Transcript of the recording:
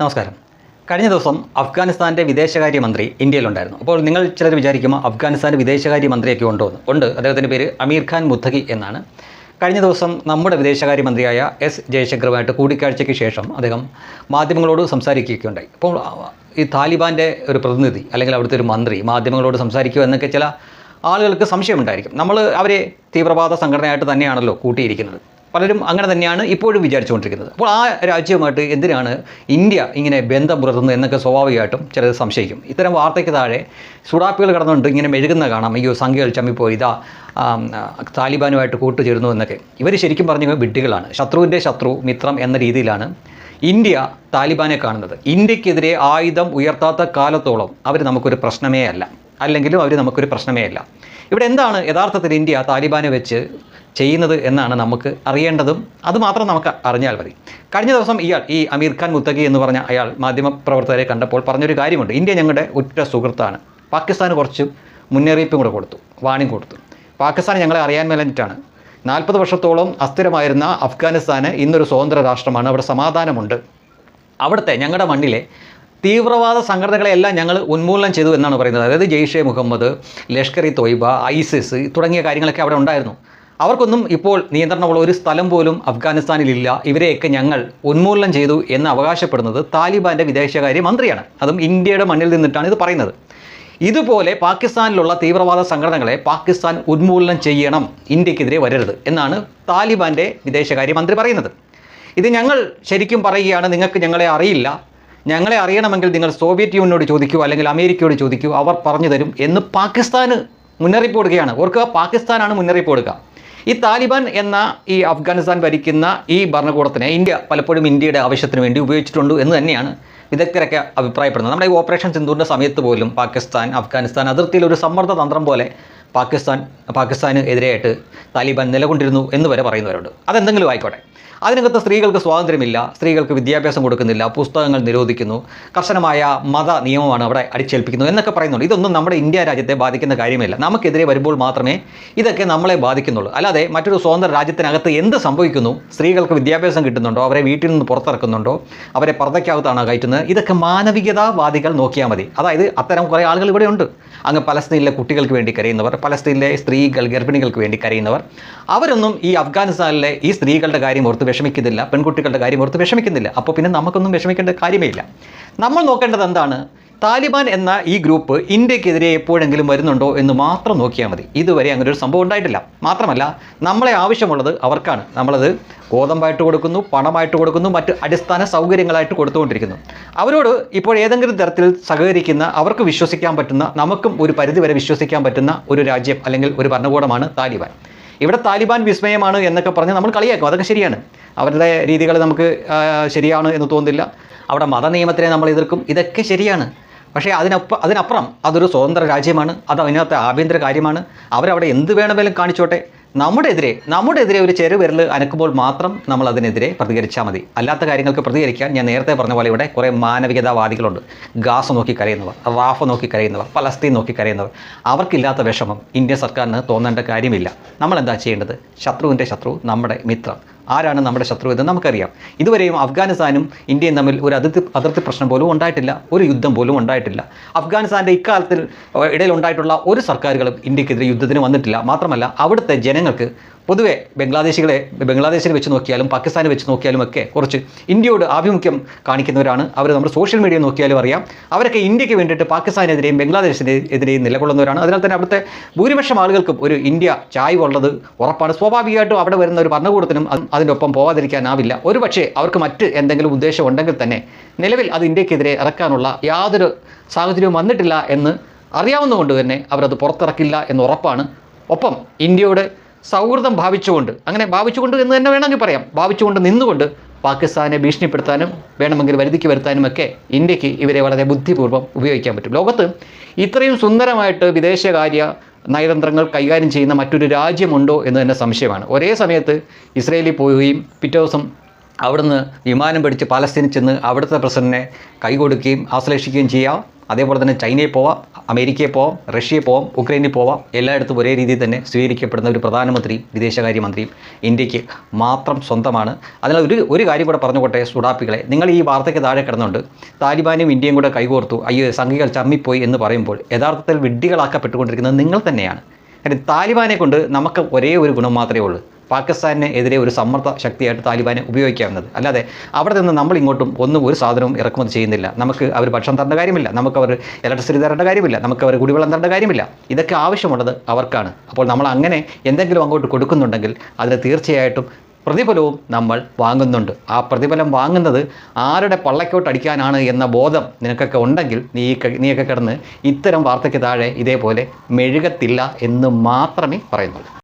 നമസ്കാരം. കഴിഞ്ഞ ദിവസം അഫ്ഗാനിസ്ഥാന്റെ വിദേശകാര്യമന്ത്രി ഇന്ത്യയിലുണ്ടായിരുന്നു. അപ്പോൾ നിങ്ങൾ ചിലർ വിചാരിക്കുമ്പോൾ അഫ്ഗാനിസ്ഥാന്റെ വിദേശകാര്യമന്ത്രിയൊക്കെ ഉണ്ടോ? എന്ന്. ഉണ്ട്. അദ്ദേഹത്തിന്റെ പേര് അമീർ ഖാൻ മുത്തഖി എന്നാണ്. കഴിഞ്ഞ ദിവസം നമ്മുടെ വിദേശകാര്യമന്ത്രിയായ എസ്. ജയശങ്കറുമായിട്ട് കൂടിക്കാഴ്ചയ്ക്ക് ശേഷം അദ്ദേഹം മാധ്യമങ്ങളോട് സംസാരിക്കുകയുണ്ടായി. അപ്പോൾ ഈ താലിബാന്റെ ഒരു പ്രതിനിധി അല്ലെങ്കിൽ അവിടുത്തെ ഒരു മന്ത്രി മാധ്യമങ്ങളോട് സംസാരിക്കുക എന്നൊക്കെ ചില ആളുകൾക്ക് സംശയമുണ്ടായിരിക്കും. നമ്മൾ അവരെ തീവ്രവാദ സംഘടനയായിട്ട് തന്നെയാണല്ലോ കൂട്ടിയിരിക്കുന്നത്. പലരും അങ്ങനെ തന്നെയാണ് ഇപ്പോഴും വിചാരിച്ചുകൊണ്ടിരിക്കുന്നത്. അപ്പോൾ ആ രാജ്യവുമായിട്ട് എന്തിനാണ് ഇന്ത്യ ഇങ്ങനെ ബന്ധം പുലർത്തുന്നത് എന്നൊക്കെ സ്വാഭാവികമായിട്ടും ചിലർ സംശയിക്കും. ഇത്തരം വാർത്തയ്ക്ക് താഴെ സുഡാപ്പികൾ കടന്നുകൊണ്ട് ഇങ്ങനെ മെഴുകുന്ന കാണാം. അയ്യോ സംഖ്യകൾ ചമ്മിപ്പോയി. ഇതാ താലിബാനുമായിട്ട് കൂട്ടുചേരുന്നു എന്നൊക്കെ. ഇവർ ശരിക്കും പറഞ്ഞു വിഡ്ഢികളാണ്. ശത്രുവിന്റെ ശത്രു മിത്രം എന്ന രീതിയിലാണ് ഇന്ത്യ താലിബാനെ കാണുന്നത്. ഇന്ത്യക്കെതിരെ ആയുധം ഉയർത്താത്ത കാലത്തോളം അവർ നമുക്കൊരു പ്രശ്നമേ അല്ല. അല്ലെങ്കിലും അവർ നമുക്കൊരു പ്രശ്നമേ അല്ല. ഇവിടെ എന്താണ് യഥാർത്ഥത്തിൽ ഇന്ത്യ താലിബാനെ വെച്ച് ചെയ്യുന്നത് എന്നാണ് നമുക്ക് അറിയേണ്ടതും. അതുമാത്രം നമുക്ക് അറിഞ്ഞാൽ മതി. കഴിഞ്ഞ ദിവസം ഇയാൾ ഈ അമീർ ഖാൻ മുത്തഖി എന്ന് പറഞ്ഞ അയാൾ മാധ്യമപ്രവർത്തകരെ കണ്ടപ്പോൾ പറഞ്ഞൊരു കാര്യമുണ്ട്. ഇന്ത്യ ഞങ്ങളുടെ ഉറ്റ സുഹൃത്താണ്. പാകിസ്ഥാന് കുറച്ച് മുന്നറിയിപ്പും കൂടെ കൊടുത്തു വാണിംഗ് കൊടുത്തു. പാകിസ്ഥാൻ ഞങ്ങളെ അറിയാൻ മേലഞ്ഞിട്ടാണ് നാൽപ്പത് വർഷത്തോളം അസ്ഥിരമായിരുന്ന അഫ്ഗാനിസ്ഥാന് ഇന്നൊരു സ്വതന്ത്ര രാഷ്ട്രമാണ്. അവിടെ സമാധാനമുണ്ട്. അവിടുത്തെ ഞങ്ങളുടെ മണ്ണിലെ തീവ്രവാദ സംഘടനകളെല്ലാം ഞങ്ങൾ ഉന്മൂലനം ചെയ്തു എന്നാണ് പറയുന്നത്. അതായത് ജെയ്ഷെ മുഹമ്മദ് ലഷ്കർ ഇ തൊയ്ബ ഐസിസ് തുടങ്ങിയ കാര്യങ്ങളൊക്കെ അവിടെ ഉണ്ടായിരുന്നു. അവർക്കൊന്നും ഇപ്പോൾ നിയന്ത്രണമുള്ള ഒരു സ്ഥലം പോലും അഫ്ഗാനിസ്ഥാനിലില്ല. ഇവരെയൊക്കെ ഞങ്ങൾ ഉന്മൂലനം ചെയ്തു എന്ന് അവകാശപ്പെടുന്നത് താലിബാന്റെ വിദേശകാര്യ മന്ത്രിയാണ്. അതും ഇന്ത്യയുടെ മണ്ണിൽ നിന്നിട്ടാണ് ഇത് പറയുന്നത്. ഇതുപോലെ പാകിസ്ഥാനിലുള്ള തീവ്രവാദ സംഘടനകളെ പാകിസ്ഥാൻ ഉന്മൂലനം ചെയ്യണം ഇന്ത്യക്കെതിരെ വരരുത് എന്നാണ് താലിബാന്റെ വിദേശകാര്യ മന്ത്രി പറയുന്നത്. ഇത് ഞങ്ങൾ ശരിക്കും പറയുകയാണ് നിങ്ങൾക്ക് ഞങ്ങളെ അറിയില്ല. ഞങ്ങളെ അറിയണമെങ്കിൽ നിങ്ങൾ സോവിയറ്റ് യൂണിയനോട് ചോദിക്കൂ അല്ലെങ്കിൽ അമേരിക്കയോട് ചോദിക്കൂ അവർ പറഞ്ഞു തരും എന്ന് പാകിസ്ഥാന് മുന്നറിയിപ്പ് കൊടുക്കുകയാണ്. ഓർക്കുക പാകിസ്ഥാനാണ് മുന്നറിയിപ്പ് കൊടുക്കുക. ഈ താലിബാൻ എന്ന ഈ അഫ്ഗാനിസ്ഥാൻ ഭരിക്കുന്ന ഈ ഭരണകൂടത്തിനെ ഇന്ത്യ പലപ്പോഴും ഇന്ത്യയുടെ ആവശ്യത്തിന് വേണ്ടി ഉപയോഗിച്ചിട്ടുണ്ട് എന്ന് തന്നെയാണ് വിദഗ്ധരൊക്കെ അഭിപ്രായപ്പെടുന്നത്. നമ്മുടെ ഈ ഓപ്പറേഷൻ സിന്ധുവിന്റെ സമയത്ത് പോലും പാകിസ്ഥാൻ അഫ്ഗാനിസ്ഥാൻ അതിർത്തിയിൽ ഒരു സമ്മർദ്ദ തന്ത്രം പോലെ പാകിസ്ഥാൻ പാകിസ്ഥാന് എതിരെയായിട്ട് താലിബാൻ നിലകൊണ്ടിരുന്നു എന്ന് വരെ പറയുന്നവരുണ്ട്. അതെന്തെങ്കിലും ആയിക്കോട്ടെ. അതിനകത്ത് സ്ത്രീകൾക്ക് സ്വാതന്ത്ര്യമില്ല സ്ത്രീകൾക്ക് വിദ്യാഭ്യാസം കൊടുക്കുന്നില്ല പുസ്തകങ്ങൾ നിരോധിക്കുന്നു കർശനമായ മത നിയമമാണ് അവിടെ അടിച്ചേൽപ്പിക്കുന്നു എന്നൊക്കെ പറയുന്നുണ്ട്. ഇതൊന്നും നമ്മുടെ ഇന്ത്യ രാജ്യത്തെ ബാധിക്കുന്ന കാര്യമില്ല. നമുക്കെതിരെ വരുമ്പോൾ മാത്രമേ ഇതൊക്കെ നമ്മളെ ബാധിക്കുന്നുള്ളൂ. അല്ലാതെ മറ്റൊരു സ്വതന്ത്ര രാജ്യത്തിനകത്ത് എന്ത് സംഭവിക്കുന്നു? സ്ത്രീകൾക്ക് വിദ്യാഭ്യാസം കിട്ടുന്നുണ്ടോ? അവരെ വീട്ടിൽ നിന്ന് പുറത്തിറക്കുന്നുണ്ടോ? അവരെ പുറത്തേക്കകത്താണ് കയറ്റുന്നത്? ഇതൊക്കെ മാനവികതാവാദികൾ നോക്കിയാൽ മതി. അതായത് അത്തരം കുറേ ആളുകൾ ഇവിടെ ഉണ്ട്. അങ്ങ് പലസ്തീനിലെ കുട്ടികൾക്ക് വേണ്ടി കരയുന്നവർ പലസ്തീനിലെ സ്ത്രീകൾ ഗർഭിണികൾക്ക് വേണ്ടി കരയുന്നവർ അവരൊന്നും ഈ അഫ്ഗാനിസ്ഥാനിലെ ഈ സ്ത്രീകളുടെ കാര്യം ഓർത്ത് വിഷമിക്കുന്നില്ല പെൺകുട്ടികളുടെ കാര്യം ഓർത്ത് വിഷമിക്കുന്നില്ല. അപ്പോൾ പിന്നെ നമുക്കൊന്നും വിഷമിക്കേണ്ട കാര്യമേ ഇല്ല. നമ്മൾ നോക്കേണ്ടത് എന്താണ്? താലിബാൻ എന്ന ഈ ഗ്രൂപ്പ് ഇന്ത്യക്കെതിരെ എപ്പോഴെങ്കിലും വരുന്നുണ്ടോ എന്ന് മാത്രം നോക്കിയാൽ മതി. ഇതുവരെ അങ്ങനെ ഒരു സംഭവം ഉണ്ടായിട്ടില്ല. മാത്രമല്ല നമ്മളെ ആവശ്യമുള്ളത് അവർക്കാണ്. നമ്മളത് ഗോതമ്പായിട്ട് കൊടുക്കുന്നു പണമായിട്ട് കൊടുക്കുന്നു മറ്റ് അടിസ്ഥാന സൗകര്യങ്ങളായിട്ട് കൊടുത്തുകൊണ്ടിരിക്കുന്നു. അവരോട് ഇപ്പോൾ ഏതെങ്കിലും തരത്തിൽ സഹകരിക്കുന്ന അവർക്ക് വിശ്വസിക്കാൻ പറ്റുന്ന നമുക്കും ഒരു പരിധിവരെ വിശ്വസിക്കാൻ പറ്റുന്ന ഒരു രാജ്യം അല്ലെങ്കിൽ ഒരു ഭരണകൂടമാണ് താലിബാൻ. ഇവിടെ താലിബാൻ വിസ്മയമാണ് എന്നൊക്കെ പറഞ്ഞ് നമ്മൾ കളിയാക്കും. അതൊക്കെ ശരിയാണ്. അവരുടെ രീതികൾ നമുക്ക് ശരിയാണ് എന്ന് തോന്നുന്നില്ല. അവിടെ മതനിയമത്തിനെ നമ്മൾ എതിർക്കും. ഇതൊക്കെ ശരിയാണ്. പക്ഷേ അതിനൊപ്പം അതിനപ്പുറം അതൊരു സ്വതന്ത്ര രാജ്യമാണ് അത് അതിനകത്തെ ആഭ്യന്തര കാര്യമാണ്. അവരവിടെ എന്ത് വേണമെങ്കിലും കാണിച്ചോട്ടെ. നമ്മുടെ എതിരെ നമ്മുടെ എതിരെ ഒരു ചെറുവിരൽ അനക്കുമ്പോൾ മാത്രം നമ്മൾ അതിനെതിരെ പ്രതികരിച്ചാൽ മതി. അല്ലാത്ത കാര്യങ്ങൾക്ക് പ്രതികരിക്കാൻ ഞാൻ നേരത്തെ പറഞ്ഞ പോലെ ഇവിടെ കുറേ മാനവികതാവാദികളുണ്ട്. ഗാസ് നോക്കി കരയുന്നവർ റാഫ നോക്കി കരയുന്നവർ പലസ്തീൻ നോക്കി കരയുന്നവർ. അവർക്കില്ലാത്ത വിഷമം ഇന്ത്യ സർക്കാരിന് തോന്നേണ്ട കാര്യമില്ല. നമ്മൾ എന്താ ചെയ്യേണ്ടത്? ശത്രുവിന്റെ ശത്രു നമ്മുടെ മിത്രം. ആരാണ് നമ്മുടെ ശത്രു എന്ന് നമുക്കറിയാം. ഇതുവരെയും അഫ്ഗാനിസ്ഥാനും ഇന്ത്യയും തമ്മിൽ ഒരു അതിർത്തി അതിർത്തി പ്രശ്നം പോലും ഉണ്ടായിട്ടില്ല. ഒരു യുദ്ധം പോലും ഉണ്ടായിട്ടില്ല. അഫ്ഗാനിസ്ഥാന്റെ ഇക്കാലത്തിൽ ഉണ്ടായിട്ടുള്ള ഒരു സർക്കാരുകളും ഇന്ത്യക്കെതിരെ യുദ്ധത്തിന് വന്നിട്ടില്ല. മാത്രമല്ല അവിടുത്തെ ജനങ്ങൾക്ക് പൊതുവെ ബംഗ്ലാദേശികളെ ബംഗ്ലാദേശിൽ വെച്ച് നോക്കിയാലും പാകിസ്ഥാനെ വെച്ച് നോക്കിയാലും ഒക്കെ കുറച്ച് ഇന്ത്യയോട് ആഭിമുഖ്യം കാണിക്കുന്നവരാണ്. അവർ നമ്മുടെ സോഷ്യൽ മീഡിയ നോക്കിയാലും അറിയാം. അവരൊക്കെ ഇന്ത്യയ്ക്ക് വേണ്ടിയിട്ട് പാകിസ്ഥാനെതിരെയും ബംഗ്ലാദേശിന് എതിരെയും നിലകൊള്ളുന്നവരാണ്. അതിനാൽ തന്നെ അവിടുത്തെ ഭൂരിപക്ഷം ആളുകൾക്കും ഒരു ഇന്ത്യ ചായ്വുള്ളത് ഉറപ്പാണ്. സ്വാഭാവികമായിട്ടും അവിടെ വരുന്ന ഒരു ഭരണകൂടത്തിനും അതിനൊപ്പം പോവാതിരിക്കാനാവില്ല. ഒരു പക്ഷേ അവർക്ക് മറ്റ് എന്തെങ്കിലും ഉദ്ദേശം ഉണ്ടെങ്കിൽ തന്നെ നിലവിൽ അത് ഇന്ത്യക്കെതിരെ ഇറക്കാനുള്ള യാതൊരു സാഹചര്യവും വന്നിട്ടില്ല എന്ന് അറിയാവുന്നതുകൊണ്ട് തന്നെ അവരത് പുറത്തിറക്കില്ല എന്ന് ഉറപ്പാണ്. ഒപ്പം ഇന്ത്യയുടെ സൗഹൃദം ഭാവിച്ചുകൊണ്ട് അങ്ങനെ ഭാവിച്ചുകൊണ്ട് എന്ന് തന്നെ വേണമെങ്കിൽ പറയാം. ഭാവിച്ചുകൊണ്ട് നിന്നുകൊണ്ട് പാകിസ്ഥാനെ ഭീഷണിപ്പെടുത്താനും വേണമെങ്കിൽ വരുതിക്ക് വരുത്താനും ഒക്കെ ഇന്ത്യയ്ക്ക് ഇവരെ വളരെ ബുദ്ധിപൂർവം ഉപയോഗിക്കാൻ പറ്റും. ലോകത്ത് ഇത്രയും സുന്ദരമായിട്ട് വിദേശകാര്യ നയതന്ത്രങ്ങൾ കൈകാര്യം ചെയ്യുന്ന മറ്റൊരു രാജ്യമുണ്ടോ എന്ന് തന്നെ സംശയമാണ്. ഒരേ സമയത്ത് ഇസ്രയേലിൽ പോവുകയും പിറ്റേ ദിവസം അവിടുന്ന് വിമാനം പിടിച്ച് പാലസ്തീനിൽ ചെന്ന് അവിടുത്തെ പ്രസിഡന്റിനെ കൈകൊടുക്കുകയും ആശ്ലേഷിക്കുകയും ചെയ്യാം. അതേപോലെ തന്നെ ചൈനയിൽ പോവാം അമേരിക്കയിൽ പോവാം റഷ്യയിൽ പോവാം ഉക്രൈനിൽ പോവാം എല്ലായിടത്തും ഒരേ രീതിയിൽ തന്നെ സ്വീകരിക്കപ്പെടുന്ന ഒരു പ്രധാനമന്ത്രിയും വിദേശകാര്യമന്ത്രിയും ഇന്ത്യയ്ക്ക് മാത്രം സ്വന്തമാണ്. അതിനാൽ ഒരു ഒരു കാര്യം കൂടെ പറഞ്ഞുകൊട്ടെ സുഡാപ്പികളെ നിങ്ങൾ ഈ വാർത്തയ്ക്ക് താഴെ കിടന്നുണ്ട്. താലിബാനും ഇന്ത്യയും കൂടെ കൈകോർത്തു അയ്യോ സംഘികൾ ചമ്മിപ്പോയി എന്ന് പറയുമ്പോൾ യഥാർത്ഥത്തിൽ വിഡ്ഢികളാക്കപ്പെട്ടുകൊണ്ടിരിക്കുന്നത് നിങ്ങൾ തന്നെയാണ്. കാര്യം താലിബാനെ കൊണ്ട് നമുക്ക് ഒരേ ഒരു ഗുണം മാത്രമേ ഉള്ളൂ. പാകിസ്ഥാന് എതിരെ ഒരു സമ്മർദ്ദ ശക്തിയായിട്ട് താലിബാനെ ഉപയോഗിക്കാവുന്നത്. അല്ലാതെ അവിടെ നിന്ന് നമ്മൾ ഇങ്ങോട്ടും ഒന്നും ഒരു സാധനവും ഇറക്കുമതി ചെയ്യുന്നില്ല. നമുക്ക് അവർ ഭക്ഷണം തരേണ്ട കാര്യമില്ല. നമുക്ക് അവർ ഇലക്ട്രിസിറ്റി തരേണ്ട കാര്യമില്ല. നമുക്ക് അവർ കുടിവെള്ളം തരേണ്ട കാര്യമില്ല. ഇതൊക്കെ ആവശ്യമുള്ളത് അവർക്കാണ്. അപ്പോൾ നമ്മൾ അങ്ങനെ എന്തെങ്കിലും അങ്ങോട്ട് കൊടുക്കുന്നുണ്ടെങ്കിൽ അതിന് തീർച്ചയായിട്ടും പ്രതിഫലവും നമ്മൾ വാങ്ങുന്നുണ്ട്. ആ പ്രതിഫലം വാങ്ങുന്നത് ആരുടെ പള്ളക്കോട്ട് അടിക്കാനാണ് എന്ന ബോധം നിനക്കൊക്കെ ഉണ്ടെങ്കിൽ നീ നീയൊക്കെ കിടന്ന് ഇത്തരം വാർത്തയ്ക്ക് താഴെ ഇതേപോലെ മെഴുകത്തില്ല എന്ന് മാത്രമേ പറയുന്നുള്ളൂ.